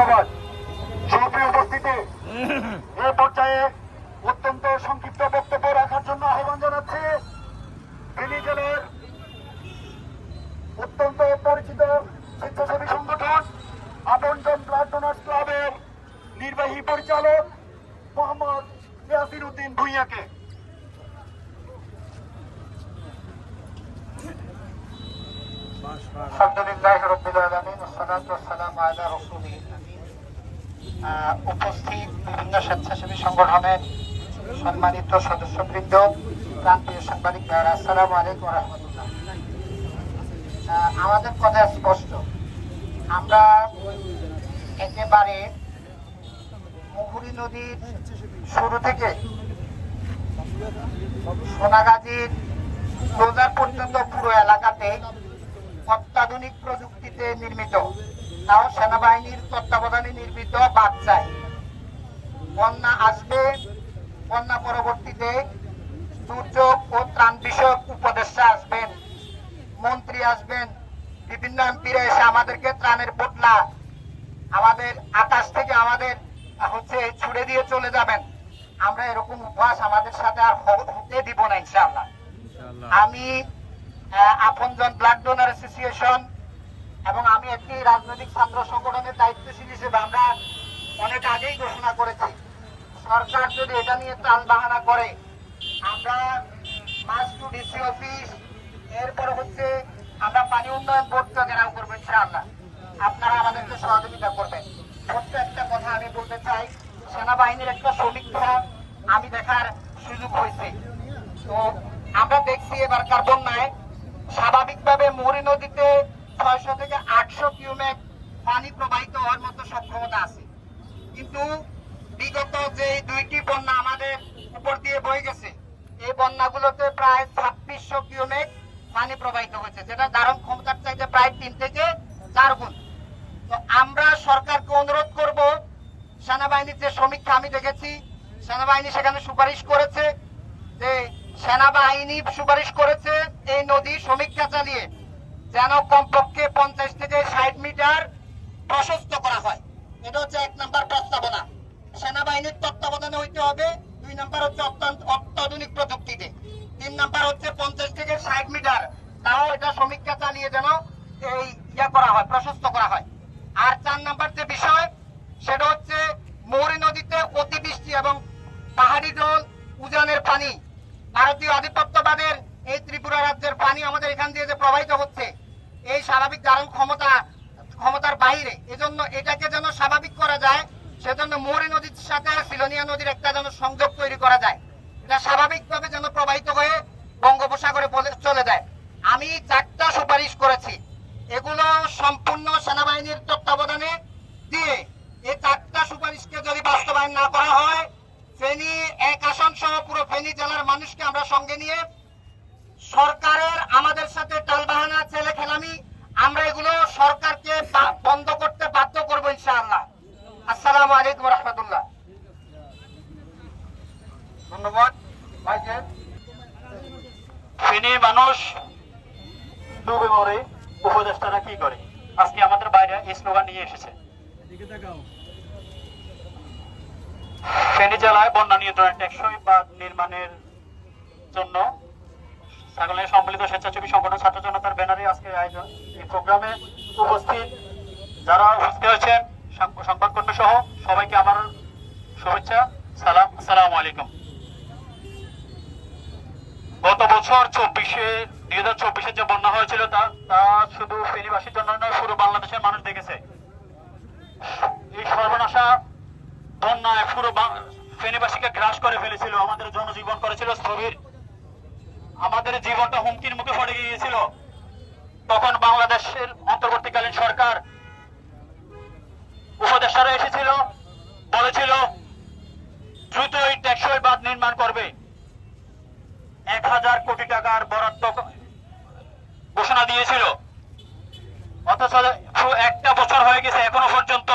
ধন্যবাদ। সুপ্রিয় উপস্থিতি এ পর্যায়ে অত্যন্ত সংক্ষিপ্ত বক্তব্য রাখার জন্য আহ্বান জানাচ্ছি। জেলার অত্যন্ত পরিচিত স্বেচ্ছাসেবী সংগঠন আপনজন ব্লাড ডোনার্স ক্লাবের নির্বাহী পরিচালক মোহাম্মদ ইয়াসির উদ্দিন ভুইয়াকে। আলহামদুলিল্লাহ রবিল আলমিন সালাম আলা রসুলি আহ, উপস্থিত বিভিন্ন স্বেচ্ছাসেবী সংগঠনের সম্মানিত সদস্যবৃন্দ, প্রান্তীয় সাংবাদিক ভাইরা আসসালামু আলাইকুম রহমতুল্লাহ। আমাদের কথা স্পষ্ট। আমরা একেবারে মুহুরী নদীর শুরু থেকে সোনাগাজীর ক্লোজার পর্যন্ত পুরো এলাকাতে অত্যাধুনিক প্রযুক্তিতে নির্মিত তাও সেনাবাহিনীর তত্ত্বাবধানে নির্মিত বাচ্চায় বন্যা আসবে। বন্যা পরবর্তীতে দুর্যোগ ও ত্রাণ বিষয়ক উপদেষ্টা আসবেন মন্ত্রী আসবেন বিভিন্ন এমপিরা এসে আমাদেরকে ত্রাণের পোটলা আমাদের আকাশ থেকে আমাদের হচ্ছে ছুড়ে দিয়ে চলে যাবেন। আমরা এরকম উপহাস আমাদের সাথে আর হতে দিব না ইনশাআল্লাহ। আমি আপনজন ব্লাড ডোনার অ্যাসোসিয়েশন এবং আমি একটি রাজনৈতিক ছাত্র সংগঠনের দায়িত্বশীল হিসেবে আমরা অনেক আগেই ঘোষণা করেছি। সরকার যদি এটা নিয়ে ত্রাণ বাহানা করে, আমরা মাস টু ডিসি অফিস, এরপরে হচ্ছে আমরা পানি উন্নয়ন বোর্ডটা ঘেরাও করব ইনশাআল্লাহ। আপনারা আমাদেরকে সহযোগিতা করবেন। একটা কথা আমি বলতে চাই, সেনাবাহিনীর একটা সমীক্ষা আমি দেখার সুযোগ হয়েছে। তো আমরা দেখছি এবার এবারকার বন্যায় স্বাভাবিকভাবে মুহুরী নদীতে ছয়শো থেকে আটশো কিউমেক পানি প্রবাহিত হওয়ার মতো সক্ষমতা আছে। কিন্তু বিগত যে দুইটি বন্যা আমাদের উপর দিয়ে বয়ে গেছে, এই বন্যাগুলোতে প্রায় ছাব্বিশশো কিউমেক পানি প্রবাহিত হয়েছে, যেটা ধারণ ক্ষমতার চাইতে প্রায় তিন থেকে চার গুণ। তো আমরা সরকারকে অনুরোধ করব, সেনাবাহিনীর যে সমীক্ষা আমি দেখেছি, সেনাবাহিনী সেখানে সুপারিশ করেছে যে সেনাবাহিনী সুপারিশ করেছে এই নদী সমীক্ষা চালিয়ে যেন কমপক্ষে পঞ্চাশ থেকে ষাট মিটার প্রশস্ত করা হয়। এটা হচ্ছে এক নাম্বার প্রস্তাবনা। সেনাবাহিনীর তত্ত্বাবধানে হইতে হবে। দুই নাম্বার হচ্ছে অত্যন্ত অত্যাধুনিক প্রযুক্তিতে। তিন নাম্বার হচ্ছে পঞ্চাশ থেকে ষাট মিটার। তাও এটা সমীক্ষা চালিয়ে যেন এই ইয়া করা হয়, প্রশস্ত করা হয়। আর চার নাম্বার যে বিষয়, সেটা হচ্ছে মৌরি নদীতে অতিবৃষ্টি এবং পাহাড়ি জল উজানের পানি। ভারতীয় আধিপত্যবাদের এই ত্রিপুরা রাজ্যের পানি আমাদের এখান দিয়ে যে প্রবাহিত হচ্ছে স্বাভাবিক ধারণ ক্ষমতা, ক্ষমতার বাইরে এজন্য এটাকে যেন স্বাভাবিক করা যায়, সেজন্য মৌরী নদীর সাথে সিলোনিয়া নদীর একটা যেন সংযোগ তৈরি করা যায়। এটা স্বাভাবিকভাবে যেন প্রবাহিত হয়ে বঙ্গোপসাগরে চলে যায়। আমি চারটা সুপারিশ করেছি। এগুলো সম্পূর্ণ সেনাবাহিনীর তত্ত্বাবধানে দিয়ে এই চারটা সুপারিশকে যদি বাস্তবায়ন না করা হয়, ফেনী এক আসন সহ পুরো ফেনী জেলার মানুষকে আমরা সঙ্গে নিয়ে সরকারের আমাদের সাথে টালবাহানা ছেলে খেলামি আমরা এগুলো সরকারকে বন্ধ করতে বাধ্য করব ইনশাআল্লাহ। আসসালামু আলাইকুম রহমতুল্লাহ। ধন্যবাদ। ফেনী মানুষ, ডুবে মরে উপদেষ্টারা কি করে? আজকে আমাদের বাইরে এই স্লোগান নিয়ে এসেছে। ফেনী জেলায় বন্যা নিয়ন্ত্রণের টেকসই বাঁধ নির্মাণের জন্য ছাগলের সম্মিলিত স্বেচ্ছাসেবী সংগঠন ছাত্র জনতার ব্যানারে আজকে আয়োজন। এই প্রোগ্রামে উপস্থিত যারা উপস্থিত হয়েছেন সংবাদকর্মী সহ সবাইকে আমার শুভেচ্ছা। সালাম, আসসালামু আলাইকুম। গত বছর চব্বিশে, দুই হাজার চব্বিশে যে বন্যা হয়েছিল, তা তা শুধু ফেনীবাসীর জন্য নয়, পুরো বাংলাদেশের মানুষ দেখেছে। এই সর্বনাশা বন্যায় পুরো ফেনীবাসীকে গ্রাস করে ফেলেছিল, আমাদের জনজীবন করেছিল স্থবির। আমাদের জীবনটা হুমকির মুখে পড়ে গিয়েছিল। তখন বাংলাদেশের অন্তর্বর্তীকালীন সরকার উপদেষ্টারা এসেছিল, বলেছিল, দ্রুতই টেকসই বাঁধ নির্মাণ করবে। এক হাজার কোটি টাকার বরাদ্দ ঘোষণা দিয়েছিল। অথচ একটা বছর হয়ে গেছে এখনও পর্যন্ত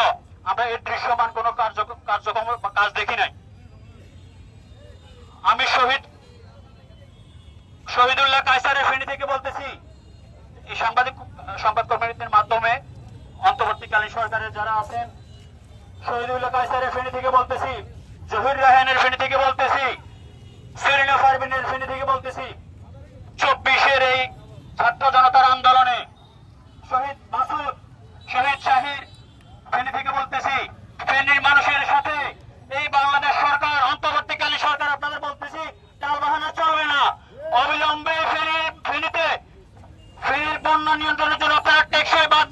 আমরা এর দৃশ্যমান কোনো কার্য, কার্যক্রম কাজ দেখি নাই। আমি শহীদ শহীদুল্লাহ কায়সারের ফেনী থেকে বলতেছি, এই সাংবাদিক, সংবাদ কর্মীদের মাধ্যমে অন্তর্বর্তীকালীন সরকারের যারা আছেন, শহীদুল্লাহ কায়সারের ফেনী থেকে বলতেছি, জহির রাহানের ফেনী থেকে বলতেছি, সেরিনা পারভিনের ফেনী থেকে বলতেছি, চব্বিশের এই ছাত্র জনতার আন্দোলনে শহীদ মাসুদ শহীদ শাহির ফেনী থেকে বলতেছি, ফেনীর মানুষের সাথে এই বাংলাদেশ সরকার অন্তর্বর্তীকালীন সরকার আপনাদের বলতেছি টাল বাহানা চলবে না অবিলম্বে ফেনী ফেনীতে বন্যা নিয়ন্ত্রণের জন্য টেকসই বাঁধ